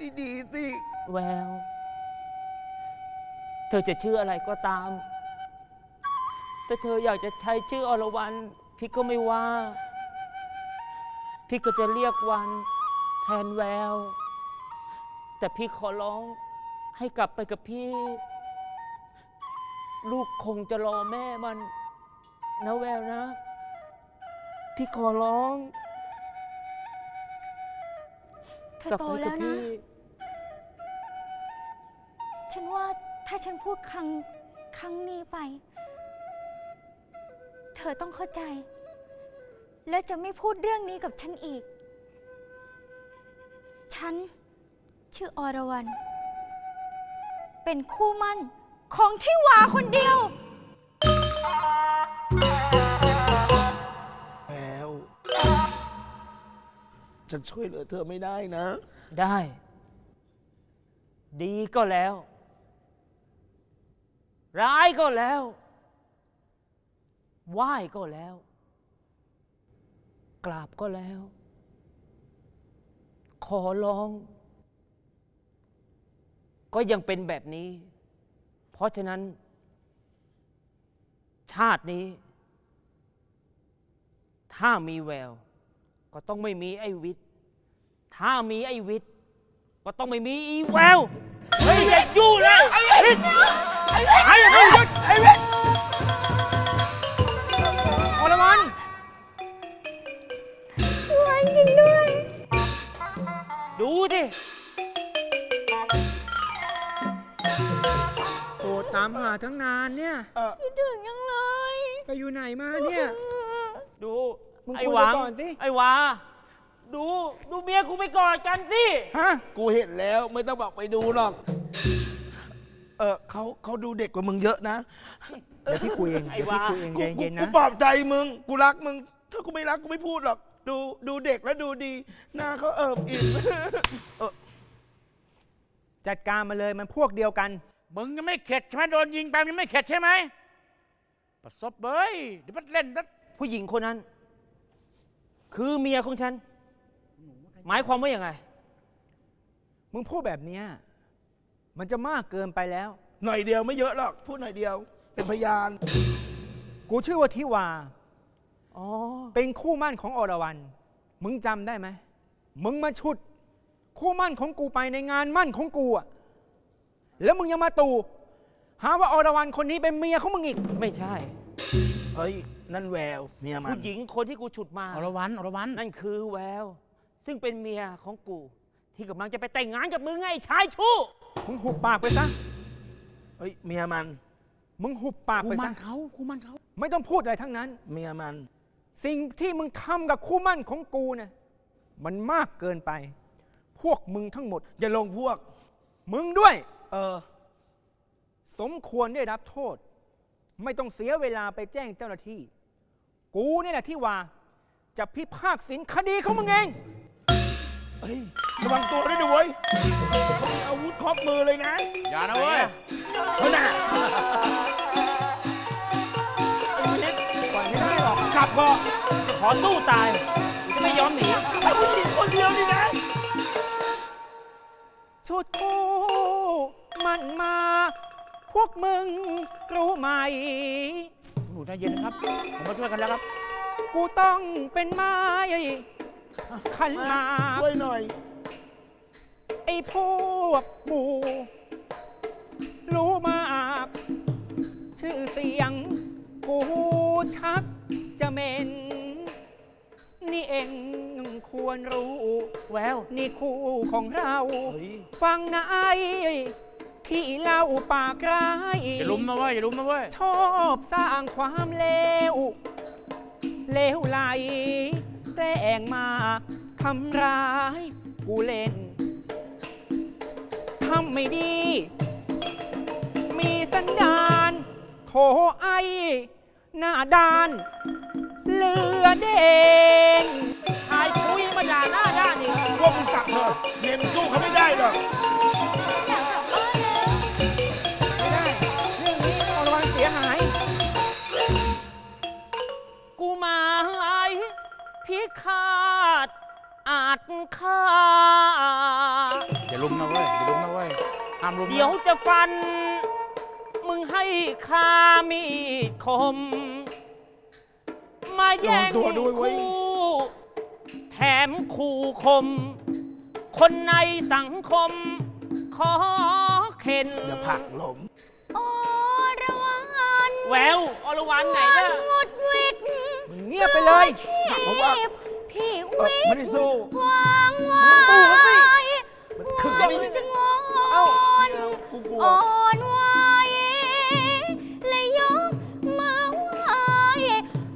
ติดีสิ แวว เธอจะชื่ออะไรก็ตาม แต่เธออยากจะใช้ชื่ออรวรันพี่ก็ไม่ว่า พี่ก็จะเรียกวัน แทนแวว แต่พี่ขอร้องให้กลับไปกับพี่ ลูกคงจะรอแม่มัน นะแววนะ พี่ขอร้อง เธอกลับโตไปกัแล้บวนะ พี่ ฉันว่าถ้าฉันพูดครั้งครั้งนี้ไป เธอต้องเข้าใจ และจะไม่พูดเรื่องนี้กับฉันอีก ฉัน ชื่ออรวรันเป็นคู่มั่นของที่หวาคนเดียว ฉันช่วยเหลือเธอไม่ได้นะ ได้ ดีก็แล้ว ร้ายก็แล้วไหว้ก็แล้ว กราบก็แล้ว ขอร้อง ก็ยังเป็นแบบนี้ เพราะฉะนั้น ชาตินี้ ถ้ามีแวว ก็ต้องไม่มีไอ้วิทย์ถ้ามีไอ้วิทย์ก็ต้องไม่มีอีแววเฮ้ยอย่ายุ่งเลยไอ้วิทย์ไอ้วิทย์ไอ้วิทย์ไอ้วิทย์อรมันไว้จริงด้วย ดูดิโอ้ตามหาทั้งนานเนี่ย เออคิดถึงยังเลย ไปอยู่ไหนมาเนี่ย ดู มึงไอ้คุยหวัง ไปก่อนสิไอ้หวาดูดูเมียกูไปกอดกันสิ ฮะกูเห็นแล้วไม่ต้องบอกไปดูหรอก เออเขาเขาดูเด็กกว่ามึงเยอะนะเดี๋ยวพี่คุยเองไอ้เดี๋ยวพี่วา คุยเองกูเย็นๆกูนะปลอบใจมึง กูรักมึง ถ้ากูไม่รักกูไม่พูดหรอก ดูดูเด็กแล้วดูดี หน้าเขาเอิบอิ่มเออจัดการมาเลยมันพวกเดียวกัน มึงยังไม่เข็ดใช่ไหมโดนยิงไปมึงยังไม่เข็ดใช่ไหมประสบเบยเดี๋ยวมันเล่นนะผู้หญิงคนนั้น คือเมียของฉัน หมายความว่าอย่างไง มึงพูดแบบเนี้ยมันจะมากเกินไปแล้ว หน่อยเดียวไม่เยอะหรอกพูดหน่อยเดียว เป็นพยาน กูชื่อว่าทิวา อ๋อ เป็นคู่มั่นของอรวรันมึงจำได้ไหม มึงมาชุด คู่มั่นของกูไปในงานมั่นของกูอะแล้วมึงยังมาตู่หาว่าอรวรันคนนี้เป็นเมียของมึงอีก ไม่ใช่ เฮ้ย นั่นแววเมียมันผู้หญิงคนที่กูฉุดมา อรวันอรวันนั่นคือแวว ซึ่งเป็นเมียของกู ที่กำลังจะไปแต่งงานกับมึงไงชายชู้มึงหุบปากไปซะเฮ้ยเมียมัน มึงหุบปากกูไปมัซะนเขากูมันเขาไม่ต้องพูดอะไรทั้งนั้น เมียมัน สิ่งที่มึงทำกับคู่มั่นของกูเนี่ยมันมากเกินไป พวกมึงทั้งหมด อย่าลงพวก มึงด้วย เออ สมควรได้รับโทษ ไม่ต้องเสียเวลาไปแจ้งเจ้าหน้าที่ กูนี่แหละที่ว่าจะพิพากษินคดีของมึงเอง เฮ้ยระวังตัวด้วยด้วยเขามีอาวุธครอบมือเลยนะอย่านะเว้ยเฮ้ยน่ะปล่อยไม่ได้หรอกกลับก่อนจะขอสู้ตายกูจะไม่ยอมหนีไอ้ผู้หญิงคนเดียวนี่นะ ชุดกูมันมา พวกมึงรู้ไหม หนูใจเย็นนะครับ ผมมาช่วยกันแล้วครับ กูต้องเป็นไม้ขันหมากช่วยหน่อย ไอ้พวกบู รู้มากชื่อเสียง กูชักจะเมนนี่เองควรรู้ แวว นี่คู่ของเราเฮ้ยฟังนะไอ้ ขี้เล่าปากร้ายอย่าลุมนะเว้ยอย่าลุมนะเว้ยชอบสร้างความเลว เลวไหลแกล้งมาทำร้ายกูเล่นทำไม่ดี มีสันดานโถไอ หน้าด้านเหลือเด้งชายชู้ยังมาด่าหน้าด้านอีก พวกมึงกลับเถอะเมียมึงสู้เขาไม่ได้หรอก พิฆาตอาจฆ่า อย่าลุมนะเว้ยอย่าลุมนะเว้ยห้ามลุมนะเดี๋ยวจะฟัน มึงให้คามีดคม มาแย่งระวังตัวด้วยเว้ยคู่ แถมคู่คม คนในสังคม ขอเข็นอย่าผลักหลมโอระวันแววอรวรรณไหนล่ะหงุดหวิดมึงเงียบไปเลยเพราะว่าพี่ เออวิไม่ทได้สู้ วางไว้สู้แล้วสิ หวังจะงอนเอ้ากูกลัว อ่อนไหวและยกมือไหว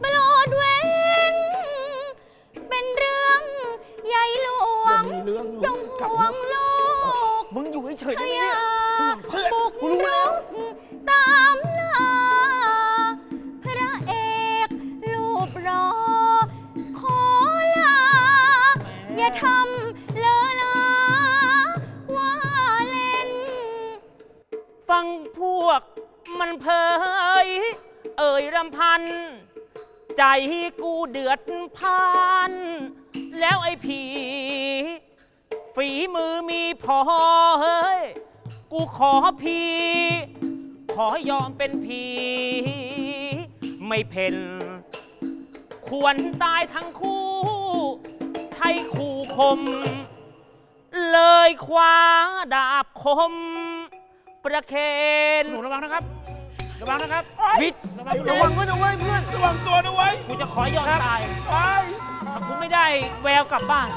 โปรดเว้น เป็นเรื่องใหญ่หลวงมีเรื่องจงห่วงลูกมึงอยู่เฉยๆขได้ไหมยเนี่ย กมันเพยเอ่ยรำพัน ใจกูเดือดพานแล้วไอ้ผี ฝีมือมีพอเฮ้ย กูขอพีขอยอมเป็นผี ไม่เพ่นควรตายทั้งคู่ ใช่คู่คม เลยคว้าดาบคม ประเคนหนูระวังนะครับ ระวังนะครับ วิทย์ระวังระวังไว้นะเว้ยเพื่อน ระวังตัวนะเว้ยกูจะขอยอมตายไปถ้ากูไม่ได้แววกลับบ้าน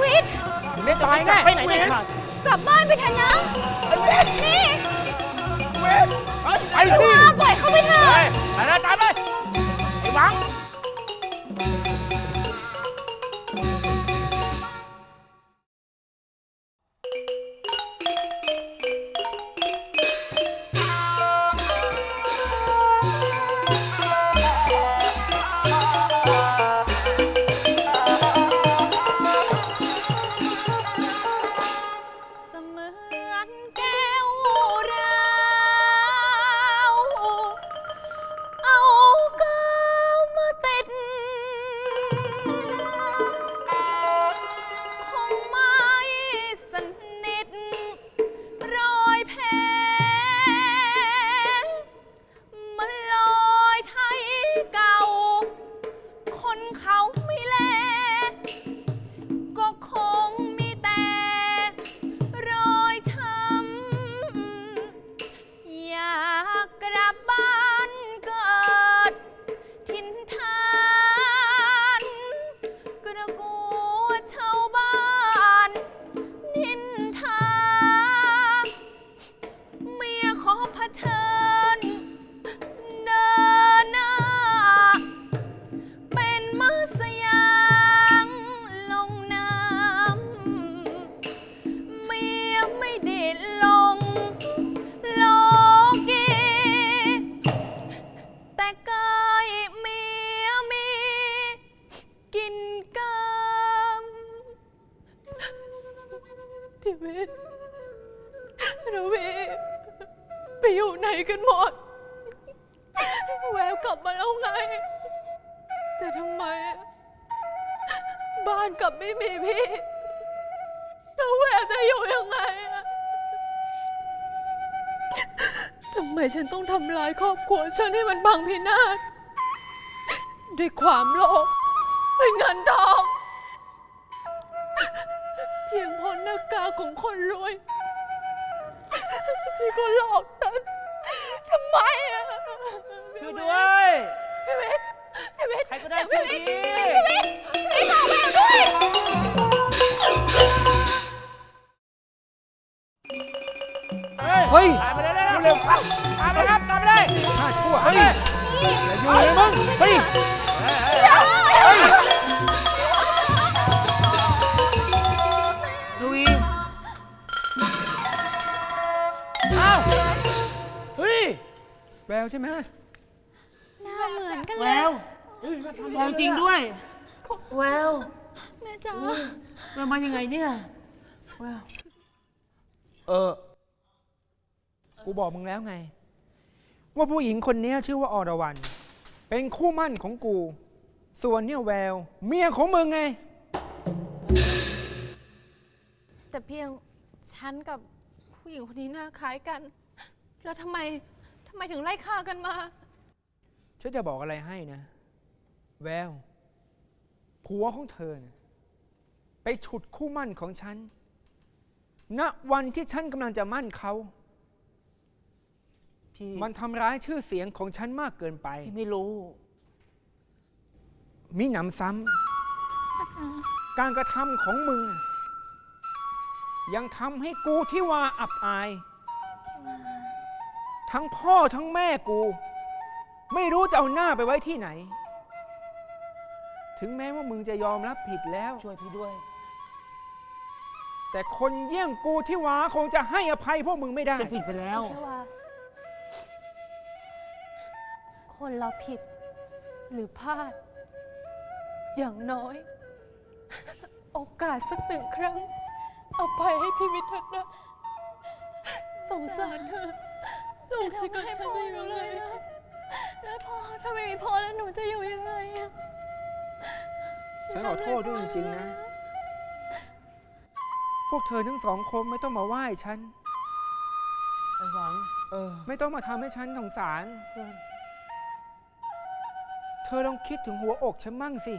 วิทย์มึงได้ตายแน่ไปไหนเด็ดขาดกลับบ้านไปเถอะนะนี่เวทไปไปสิว่าปล่อยเขาไปเถอะเฮ้ยไปเลยตามเลยไอ้หวัง บ้านกลับไม่มีพี่แล้วแววจะอยู่ยังไงอะทำไมฉันต้องทำลายครอบครัวฉันให้มันบังพินาศด้วยความโลภด้วยเงินทอง เพียงเพราะหน้ากากของคนรวย ที่เขาหลอกฉันทำไมอะช่วยด้วย พี่วิทย์พี่วิทย์ใค รก็ได้เสียงช่วยพี่ทีวิทย์พี่วิทย์พี่บอกแม่ด้วยเฮ้ยตามไปเลยนะเร็วๆเข้าตามไปครับตามไปเลยข้าชั่วเฮ้ยอย่าอยู่เลยมึงเฮ้ยลุยอ้าวเฮ้ยแววใช่ไหมหน้าเหมือนกันแวเลยวแวว จริงด้วย แววแม่จ๋าแววมายังไงเนี่ย แวว เออ กูบอกมึงแล้วไง ว่าผู้หญิงคนนี้ชื่อว่าอรวรรณเป็นคู่มั่นของกู ส่วนเนี่ยแวว เมียของมึงไง แต่เพียงฉันกับผู้หญิงคนนี้หน้าคล้ายกัน แล้วทำไมทำไมถึงไล่ฆ่ากันมา ฉันจะบอกอะไรให้นะ แวว ผัวของเธอนะไปฉุดคู่มั่นของฉัน ณ วันที่ฉันกำลังจะมั่นเขา พี่มันทำร้ายชื่อเสียงของฉันมากเกินไป พี่ไม่รู้ มีหนำซ้ำ การกระทำของมึง ยังทำให้กูที่ว่าอับอาย ทั้งพ่อทั้งแม่กู ไม่รู้จะเอาหน้าไปไว้ที่ไหน ถึงแม้ว่ามึงจะยอมรับผิดแล้ว ช่วยพี่ด้วย แต่คนเยี่ยงกูที่ว่าคงจะให้อภัยพวกมึงไม่ได้ จะผิดไปแล้ว แค่ว่า คนเราผิด หรือพลาด อย่างน้อย โอกาสสักหนึ่งครั้งเอาไปให้พี่วิทย์เถอะนะสงสารเธอลูกฉันกับฉันจะอยู่เลยนะแล้วพ่อถ้าไม่มีพ่อแล้วหนูจะอยู่ยังไงอะ ฉันขอโทษด้วยจริงๆนะ พวกเธอทั้งสองคนไม่ต้องมาไหว้ฉัน ไอ้หวัง เออ ไม่ต้องมาทำให้ฉันสงสารเธอลองคิดถึงหัวอกฉันมั่งสิ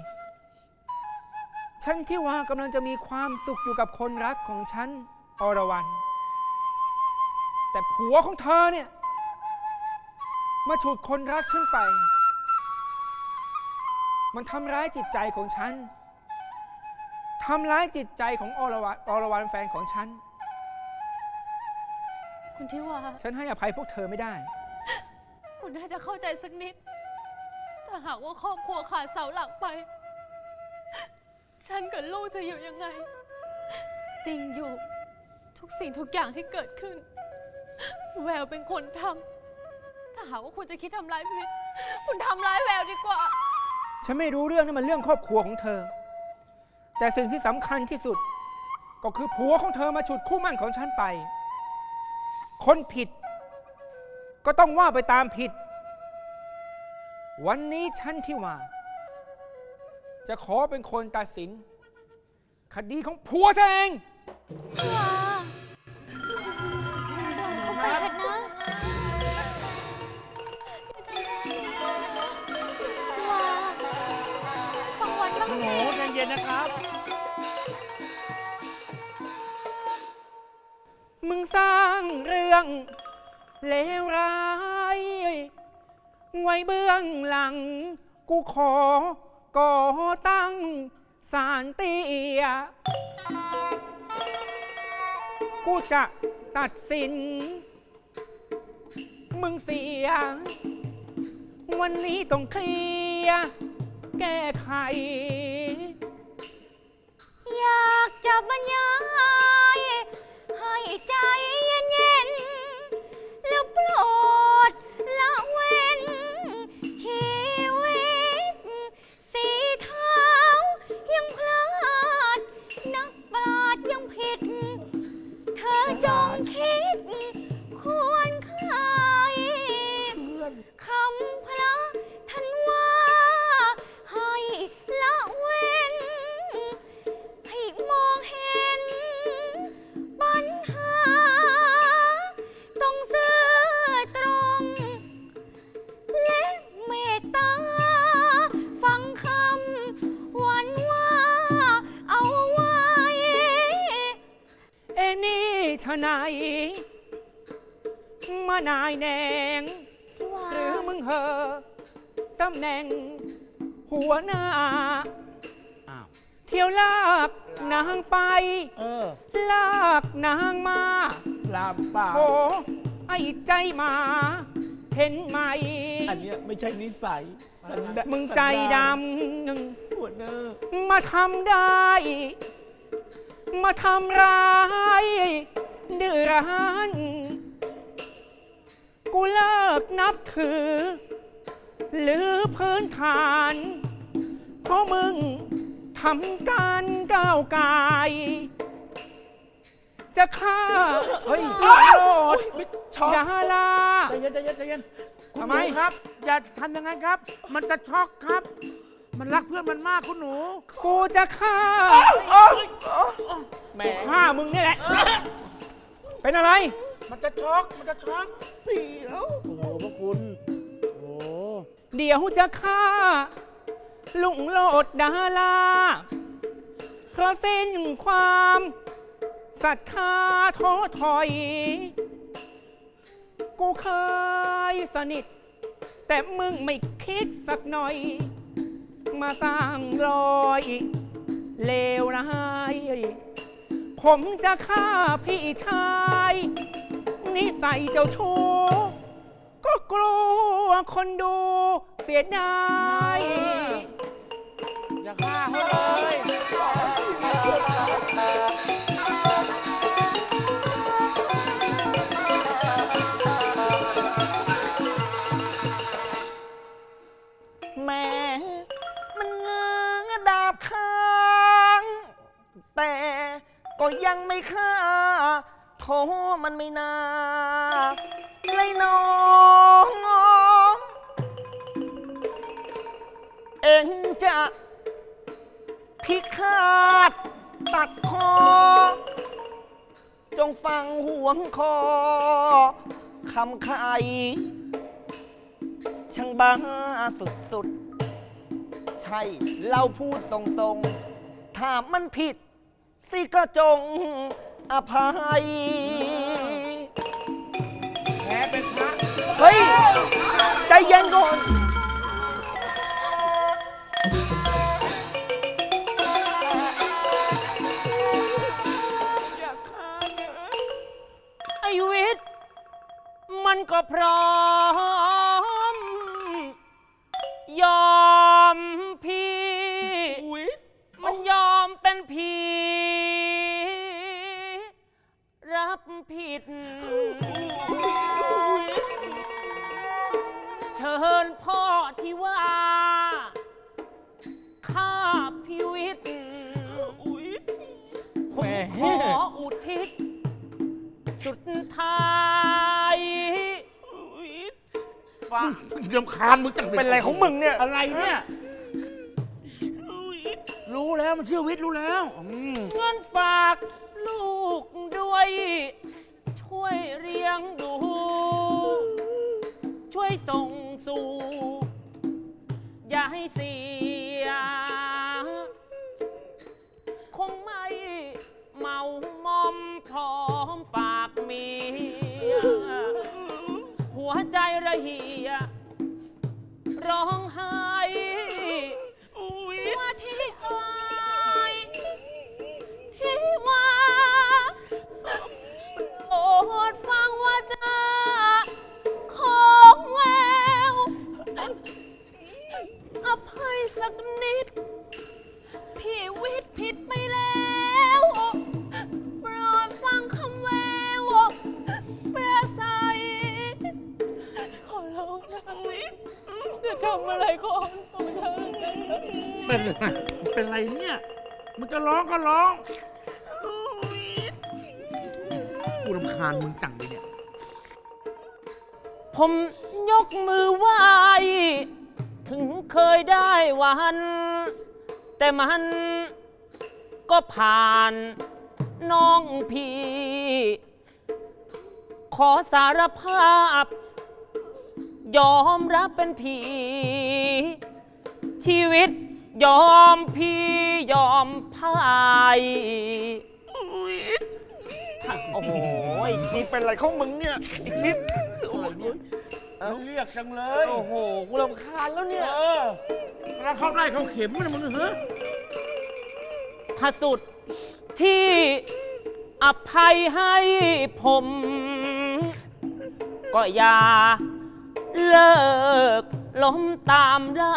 ฉันที่ว่ากำลังจะมีความสุขอยู่กับคนรักของฉัน อรวรรณแต่ผัวของเธอเนี่ย มาฉุดคนรักฉันไป มันทำร้ายจิตใจของฉันทำร้ายจิตใจของอรวรรณอรวรรณแฟนของฉัน คุณที่ว่าฉันให้อภัยพวกเธอไม่ได้ คุณน่าจะเข้าใจสักนิด ถ้าหากว่าครอบครัวขาดเสาหลักไป ฉันกับลูกจะอยู่ยังไง จริงอยู่ ทุกสิ่งทุกอย่างที่เกิดขึ้น แววเป็นคนทำ ถ้าหากว่าคุณจะคิดทำร้ายพีวิทย์คุณทำร้ายแววดีกว่า ฉันไม่รู้เรื่องนั่นมันเรื่องครอบครัวของเธอ แต่สิ่งที่สำคัญที่สุด ก็คือผัวของเธอมาฉุดคู่มั่นของฉันไป คนผิด ก็ต้องว่าไปตามผิด วันนี้ฉันที่ว่า จะขอเป็นคนตัดสิน คดีของผัวเธอเอง ว้า คุณหนูใจเย็นนะครับ มึงสร้างเรื่องเลวร้าย ไว้เบื้องหลัง กูขอก่อตั้งสารเตียกูจะตัดสิน มึงเสีย วันนี้ต้องเคลียร์ แก้ไข อยากจะบรรยายให้ใจ ชะไหนมานายแนงหรือมึงเหอะตำแหน่ง หัวหน้า อ้าว เที่ยวลากนางไป เออลากนางมาลามป่าโถไอ้ใจหมา เห็นไหม อันเนี้ยไม่ใช่นิสัยสันดามึงใจดหัวหน้าำมาทำได้ มาทำร้ายเดือร้านกูเลิกนับถือ หรือพื้นฐาน เพราะมึงทำการก้าวกาย จะฆ่าเฮ้ยโลดช็อกอย่าลาใจเย็นใจเย็นใจเย็นคุณทำหไม นูครับ อย่าทำอย่างนั้นครับ มันจะช็อกครับ มันรักเพื่อนมันมากคุณหนู กูจะฆ่าแหม่ฆ่ามึงนี่แหละ เป็นอะไร มันจะช็อกมันจะช็อกเสียวโอ้โหพระคุณ โอ้เดี๋ยวจะฆ่า ลุงโลดดาลาเพราะสิ้นความศรัทธาท้อถอย กูเคยสนิท แต่มึงไม่คิดสักหน่อย มาสร้างรอยเลวร้าย ผมจะฆ่าพี่ชาย นิสัยเจ้าชู้ก็กลัวคนดูเสียดาย อย่าฆ่าเขาเลยแม่มันเงือดาบค้าง แต่ ก็ยังไม่ฆ่าโทมันไม่นาเลยน้องเอ็งจะพิฆาตตัดคอ จงฟังห่วงคอคำไข่ช่างบ้าสุดๆ ใช่ เราพูดทรงๆ ถ้ามันผิด สิก็จงอภัย แพ้เป็นพระเฮ้ย ใจเย็นก่อน ฟังยำคาญมึงจังเป็นอะไรของมึงเนี่ย อะไรเนี่ยรู้แล้วมันชื่อวิทย์รู้แล้วอืมเงินฝากลูกด้วย ช่วยเลี้ยงดู ช่วยส่งสู่ อย่าให้เสีย เคยได้วัน แต่มันก็ผ่านน้องพี่ ขอสารภาพ ยอมรับเป็นผี ชีวิตยอมพี่ยอมพ่ายโอ้โห มึงเป็นอะไรของมึงเนี่ยไอชิปอะไรเนี่ย เรียกจังเลย โอ้โหกูรำคาญแล้วเนี่ยเออแล้วเข้าได้เข้าเข็มมันมึงเหรอถ้าสุดที่อภัยให้ผม ก็อย่าเลิกล้มตามล่า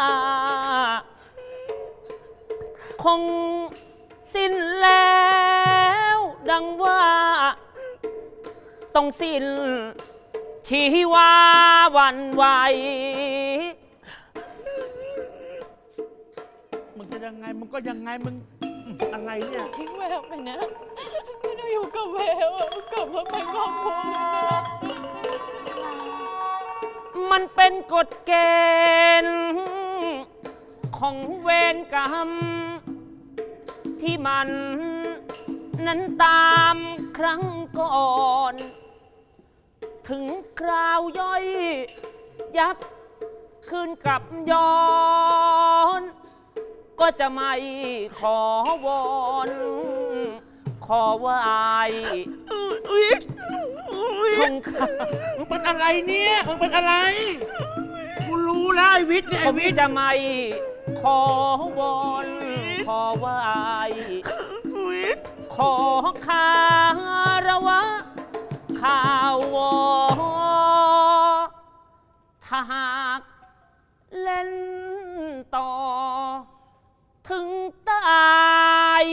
คงสิ้นแล้วดังว่า ต้องสิ้น ชีวาหวันไหว มึงจะยังไง มึงก็ยังไง มึงอะไรเนี่ย ทิ้งแววไปนะไม่ต้องอยู่กับแววอะกลับมาเป็นครอบครัวมันเป็นกฎเกณฑ์ของเวรกรรม ที่มัน นั้นตามครั้งก่อน ถึงคราวย่อย ยับคืนกลับย้อน ก็จะไม่ขอวอน ขอไหวทงคมึงเป็นอะไรเนี่ย มึงเป็นอะไร กูรู้แล้วไอ้วิทย์เนี่ยำผไอ้มวิทย์จะไม่ขอวอน ขอไหวขอคารวะข่าว ถ้าหากเล่นต่อ ถึงตาย